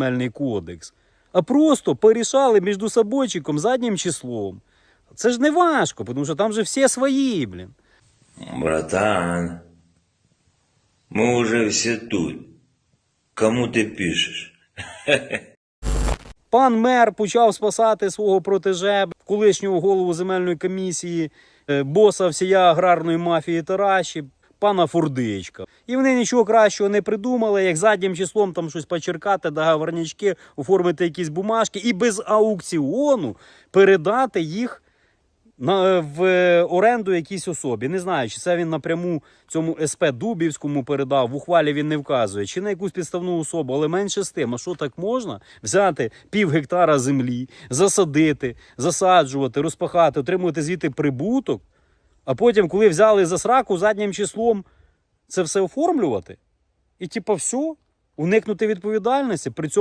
земельний кодекс, а просто порішали між собойчиком заднім числом. Це ж не важко, тому що там же всі свої, блін. Братан, мы уже все тут. Кому ты пишешь? Пан мер почав спасати свого протеже, колишнього голову земельної комісії, е, боса всія аграрної мафії Тараші, пана Фурдичка. І вони нічого кращого не придумали, як заднім числом там щось почеркати, договорнячки, оформити якісь бумажки і без аукціону передати їх на, в оренду якійсь особі. Не знаю, чи це він напряму цьому СП Дубівському передав, в ухвалі він не вказує, чи на якусь підставну особу, але менше з тим. А що так можна? Взяти пів гектара землі, засадити, засаджувати, розпахати, отримувати звідти прибуток, а потім, коли взяли за сраку заднім числом це все оформлювати, і типу, все, уникнути відповідальності, при цьому.